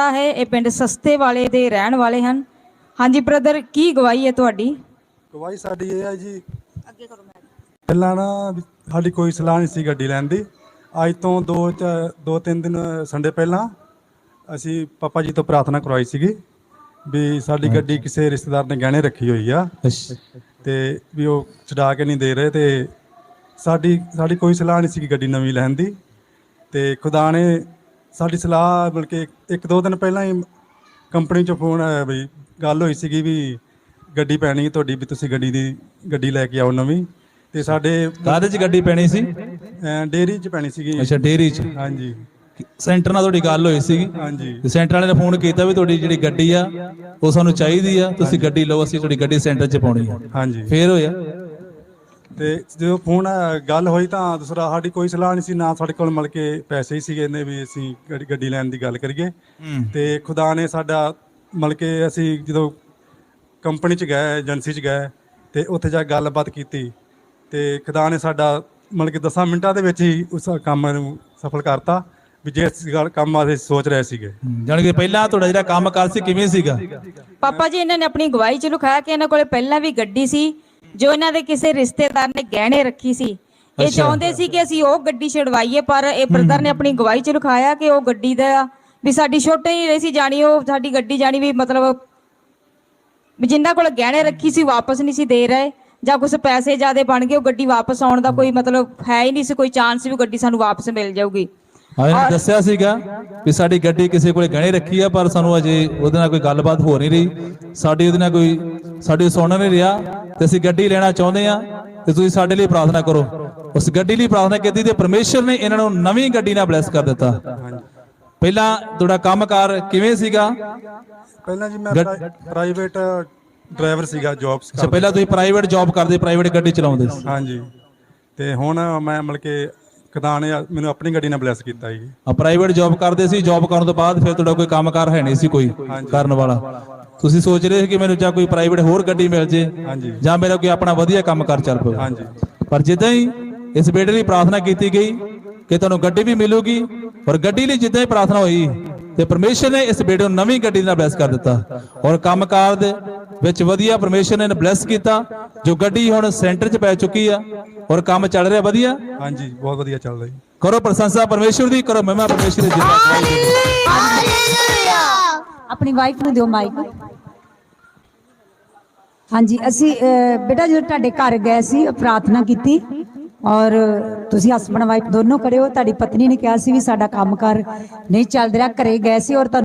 ਦਤਾ ਹੈ ਇਹ ਪਿੰਡ ਸਸਤੇ ਵਾਲੇ ਦੇ ਰਹਿਣ ਵਾਲੇ ਹਨ। ਹਾਂਜੀ ਬ੍ਰਦਰ ਕੀ ਗਵਾਹੀ ਹੈ ਤੁਹਾਡੀ? ਗਵਾਹੀ ਸਾਡੀ ਇਹ ਹੈ ਜੀ। ਪਹਿਲਾਂ ਨਾ ਵੀ ਸਾਡੀ ਕੋਈ ਸਲਾਹ ਨਹੀਂ ਸੀ ਗੱਡੀ ਲੈਣ ਦੀ। ਅੱਜ ਤੋਂ ਦੋ ਚ- ਦੋ ਤਿੰਨ ਦਿਨ ਸੰਡੇ ਪਹਿਲਾਂ ਅਸੀਂ ਪਾਪਾ ਜੀ ਤੋਂ ਪ੍ਰਾਰਥਨਾ ਕਰਵਾਈ ਸੀਗੀ ਵੀ ਸਾਡੀ ਗੱਡੀ ਕਿਸੇ ਰਿਸ਼ਤੇਦਾਰ ਨੇ ਗਹਿਣੇ ਰੱਖੀ ਹੋਈ ਆ। ਤੇ ਵੀ ਉਹ ਛਡਾ ਕੇ ਨਹੀਂ ਦੇ ਰਹੇ ਤੇ ਸਾਡੀ ਸਾਡੀ ਕੋਈ ਸਲਾਹ ਨਹੀਂ ਸੀ ਗੱਡੀ ਨਵੀਂ ਲੈਣ ਦੀ। ਤੇ ਖੁਦਾ ਨੇ ਸਾਡੀ ਸਲਾਹ ਬਲਕਿ ਇੱਕ ਦੋ ਦਿਨ ਪਹਿਲਾਂ ਹੀ ਕੰਪਨੀ ਚੋਂ ਫੋਨ ਆਇਆ ਬਈ ਗੱਲ ਹੋਈ ਸੀਗੀ ਵੀ ਗੱਡੀ ਪੈਣੀ ਹੈ ਤੁਹਾਡੀ ਵੀ ਤੁਸੀਂ ਗੱਡੀ ਦੀ ਗੱਡੀ ਲੈ ਕੇ ਆਓ ਨਵੀਂ। ਤੇ ਸਾਡੇ ਕਾਹਦੇ 'ਚ ਗੱਡੀ ਪੈਣੀ ਸੀ? ਅਹ, ਡੇਅਰੀ 'ਚ ਪੈਣੀ ਸੀਗੀ। ਅੱਛਾ ਡੇਰੀ 'ਚ? ਹਾਂਜੀ। ਸੈਂਟਰ ਨਾਲ ਤੁਹਾਡੀ ਗੱਲ ਹੋਈ ਸੀਗੀ। ਹਾਂਜੀ। ਤੇ ਸੈਂਟਰ ਵਾਲੇ ਨੇ ਫੋਨ ਕੀਤਾ ਵੀ ਤੁਹਾਡੀ ਜਿਹੜੀ ਗੱਡੀ ਆ ਉਹ ਸਾਨੂੰ ਚਾਹੀਦੀ ਆ ਤੁਸੀਂ ਗੱਡੀ ਲਓ ਅਸੀਂ ਤੁਹਾਡੀ ਗੱਡੀ ਸੈਂਟਰ 'ਚ ਪਾਉਣੀ ਆ। ਹਾਂਜੀ। ਫੇਰ ਹੋਇਆ? ਤੇ ਜਦੋਂ ਫੋਨ ਗੱਲ ਹੋਈ ਤਾਂ ਦੂਸਰਾ ਸਾਡੀ ਕੋਈ ਸਲਾਹ ਨਹੀਂ ਸੀ ਨਾ ਸਾਡੇ ਕੋਲ ਮਿਲ ਕੇ ਪੈਸੇ ਹੀ ਸੀਗੇ ਨੇ ਵੀ ਅਸੀਂ ਗੱਡੀ- ਗੱਡੀ ਲੈਣ ਦੀ ਗੱਲ ਕਰੀਏ। ਤੇ ਖੁਦਾ ਨੇ ਸਾਡਾ ਮਿਲ ਕੇ ਅਸੀਂ ਜਦੋਂ ਕੰਪਨੀ ਚ ਗਏ ਏਜੰਸੀ ਚ ਗਏ ਤੇ ਉੱਥੇ ਜਾ ਕੇ ਗੱਲਬਾਤ ਕੀਤੀ। ਤੇ ਖੁਦਾ ਨੇ ਸਾਡਾ ਮਿਲ ਕੇ 10 ਮਿੰਟਾਂ ਦੇ ਵਿੱਚ ਹੀ ਉਸ ਕੰਮ ਨੂੰ ਸਫਲ ਕਰਤਾ ਵੀ ਜਿਸ ਗੱਲ ਕੰਮ ਅਸੀਂ ਸੋਚ ਰਹੇ ਸੀਗੇ। ਜਾਣੀ ਕਿ ਪਹਿਲਾਂ ਤੁਹਾਡਾ ਜਿਹੜਾ ਕੰਮ ਕਰ ਸੀ ਕਿਵੇਂ ਸੀਗਾ? ਪਾਪਾ ਜੀ ਇਹਨਾਂ ਨੇ ਆਪਣੀ ਗਵਾਹੀ ਚ ਲਿਖਾਇਆ ਕਿ ਇਹਨਾਂ ਕੋਲੇ ਪਹਿਲਾਂ ਵੀ ਗੱਡੀ ਸੀ ਜੋ ਇਹਨਾਂ ਦੇ ਕਿਸੇ ਰਿਸ਼ਤੇਦਾਰ ਨੇ ਗਹਿਣੇ ਰੱਖੀ ਸੀ ਇਹ। ਚਾਹੁੰਦੇ ਸੀ ਕਿ ਅਸੀਂ ਉਹ ਗੱਡੀ ਛਡਵਾਈਏ ਪਰ ਇਹ ਬ੍ਰਦਰ ਨੇ ਆਪਣੀ ਗਵਾਹੀ ਚ ਲਿਖਾਇਆ ਕਿ ਉਹ ਗੱਡੀ ਦਾ ਵੀ ਸਾਡੀ ਛੋਟੇ ਹੀ ਰਹੀ ਸੀ ਜਾਣੀ ਉਹ ਸਾਡੀ ਗੱਡੀ ਜਾਣੀ ਵੀ ਮਤਲਬ ਵੀ ਜਿੰਨਾ ਕੋਲ ਗਹਿਣੇ ਰੱਖੀ ਸੀ ਵਾਪਸ ਨਹੀਂ ਸੀ ਦੇ ਰਹੇ ਜਾਂ ਕੁਝ ਪੈਸੇ ਜ਼ਿਆਦੇ ਬਣ ਗਏ ਉਹ ਗੱਡੀ ਵਾਪਸ ਆਉਣ ਦਾ ਕੋਈ ਮਤਲਬ ਹੈ ਹੀ ਨਹੀਂ ਸੀ ਕੋਈ ਚਾਂਸ ਵੀ ਗੱਡੀ ਸਾਨੂੰ ਵਾਪਸ ਮਿਲ ਜਾਊਗੀ। ਹਾਂ ਦੱਸਿਆ ਸੀਗਾ ਵੀ ਸਾਡੀ ਗੱਡੀ ਕਿਸੇ ਕੋਲੇ ਗਹਿਣੇ ਰੱਖੀ ਆ ਪਰ ਸਾਨੂੰ ਅਜੇ ਉਹਦੇ ਨਾਲ ਕੋਈ ਗੱਲਬਾਤ ਹੋ ਨਹੀਂ ਰਹੀ। ਸਾਡੀ ਉਹਦੇ ਨਾਲ ਕੋਈ ਸਾਡੀ ਸੁਣ ਨਹੀਂ ਰਿਹਾ ਤੇ ਅਸੀਂ ਗੱਡੀ ਲੈਣਾ ਚਾਹੁੰਦੇ ਆ ਤੇ ਤੁਸੀਂ ਸਾਡੇ ਲਈ ਪ੍ਰਾਰਥਨਾ ਕਰੋ। ਉਸ ਗੱਡੀ ਲਈ ਪ੍ਰਾਰਥਨਾ ਕੀਤੀ ਤੇ ਪਰਮੇਸ਼ਰ ਨੇ ਇਹਨਾਂ ਨੂੰ ਨਵੀਂ ਗੱਡੀ ਨਾਲ ਬਲੈਸ ਕਰ ਦਿੱਤਾ। ਪਹਿਲਾਂ ਤੁਹਾਡਾ ਕੰਮਕਾਰ ਕਿਵੇਂ ਸੀਗਾ? ਪਹਿਲਾਂ ਜੀ ਮੈਂ ਪ੍ਰਾਈਵੇਟ ਡਰਾਈਵਰ ਸੀਗਾ ਜੌਬਸ ਅੱਛਾ ਪਹਿਲਾਂ ਤੁਸੀਂ ਪ੍ਰਾਈਵੇਟ ਜੌਬ ਕਰਦੇ ਪ੍ਰਾਈਵੇਟ ਗੱਡੀ ਚਲਾਉਂਦੇ ਸੀ। ਹਾਂਜੀ। ਤੇ ਹੁਣ ਮੈਂ ਮਿਲ ਕੇ ਖੁਦਾ ਨੇ ਮੈਨੂੰ ਆਪਣੀ ਗੱਡੀ ਨਾਲ ਬਲੈਸ ਕੀਤਾ ਜੀ। ਆ ਪ੍ਰਾਈਵੇਟ ਜੌਬ ਕਰਦੇ ਸੀ ਜੌਬ ਕਰਨ ਤੋਂ ਬਾਅਦ ਫਿਰ ਤੁਹਾਡਾ ਕੋਈ ਕੰਮਕਾਰ ਹੈ ਨਹੀਂ ਸੀ ਕੋਈ ਕਰਨ ਵਾਲਾ। ਤੁਸੀਂ ਸੋਚ ਰਹੇ ਸੀ ਕਿ ਮੈਨੂੰ ਜਾਂ ਕੋਈ ਪ੍ਰਾਈਵੇਟ ਹੋਰ ਗੱਡੀ ਮਿਲ ਜੇ ਹਾਂਜੀ। ਜਾਂ ਮੇਰਾ ਕੋਈ ਆਪਣਾ ਵਧੀਆ ਕੰਮਕਾਰ ਚੱਲ ਪਵੇ। ਹਾਂਜੀ। ਪਰ ਜਿੱਦਾਂ ਹੀ ਇਸ ਬੇਟੇ ਲਈ ਪ੍ਰਾਰਥਨਾ ਕੀਤੀ ਗਈ ਕਿ ਤੁਹਾਨੂੰ ਗੱਡੀ ਵੀ ਮਿਲੂਗੀ ਔਰ ਗੱਡੀ ਲਈ ਜਿੱਦਾਂ ਹੀ ਪ੍ਰਾਰਥਨਾ ਹੋਈ ਤੇ ਪਰਮੇਸ਼ਰ ਨੇ ਇਸ ਬੇਟੇ ਨੂੰ ਨਵੀਂ ਗੱਡੀ ਨਾਲ ਬਲੈਸ ਕਰ ਦਿੱਤਾ। ਔਰ ਕੰਮਕਾਰ ਦੇ ਵਿੱਚ ਵਧੀਆ ਪਰਮੇਸ਼ਰ ਨੇ ਬਲੈਸ ਕੀਤਾ ਜੋ ਗੱਡੀ ਹੁਣ ਸੈਂਟਰ 'ਚ ਪੈ ਚੁੱਕੀ ਆ ਔਰ ਕੰਮ ਚੱਲ ਰਿਹਾ ਵਧੀਆ। ਹਾਂਜੀ ਬਹੁਤ ਵਧੀਆ ਚੱਲਦਾ ਜੀ। ਕਰੋ ਪ੍ਰਸ਼ੰਸਾ ਪਰਮੇਸ਼ਰ ਦੀ ਕਰੋ ਮਹਿਮਾ ਪਰਮੇਸ਼ਰ ਦੀ ਆਪਣੀ ਵਾਈਫ ਨੂੰ ਦਿਓ ਮਾਈਕ ਹਾਂਜੀ, ਅਸੀਂ ਬੇਟਾ ਜਦੋਂ ਤੁਹਾਡੇ ਘਰ ਗਏ ਸੀ, ਪ੍ਰਾਰਥਨਾ ਕੀਤੀ ਔਰ ਤੁਸੀਂ ਹਸਬੰਡ ਵਾਈਫ ਦੋਨੋਂ ਕਰਿਓ ਤੁਹਾਡੀ ਪਤਨੀ ਨੇ ਕਿਹਾ ਸੀ ਵੀ ਸਾਡਾ ਕੰਮਕਾਰ ਨਹੀਂ ਚੱਲ ਰਿਹਾ, ਘਰੇ ਗਏ ਸੀ ਔਰ ਤੁਹਾਨੂੰ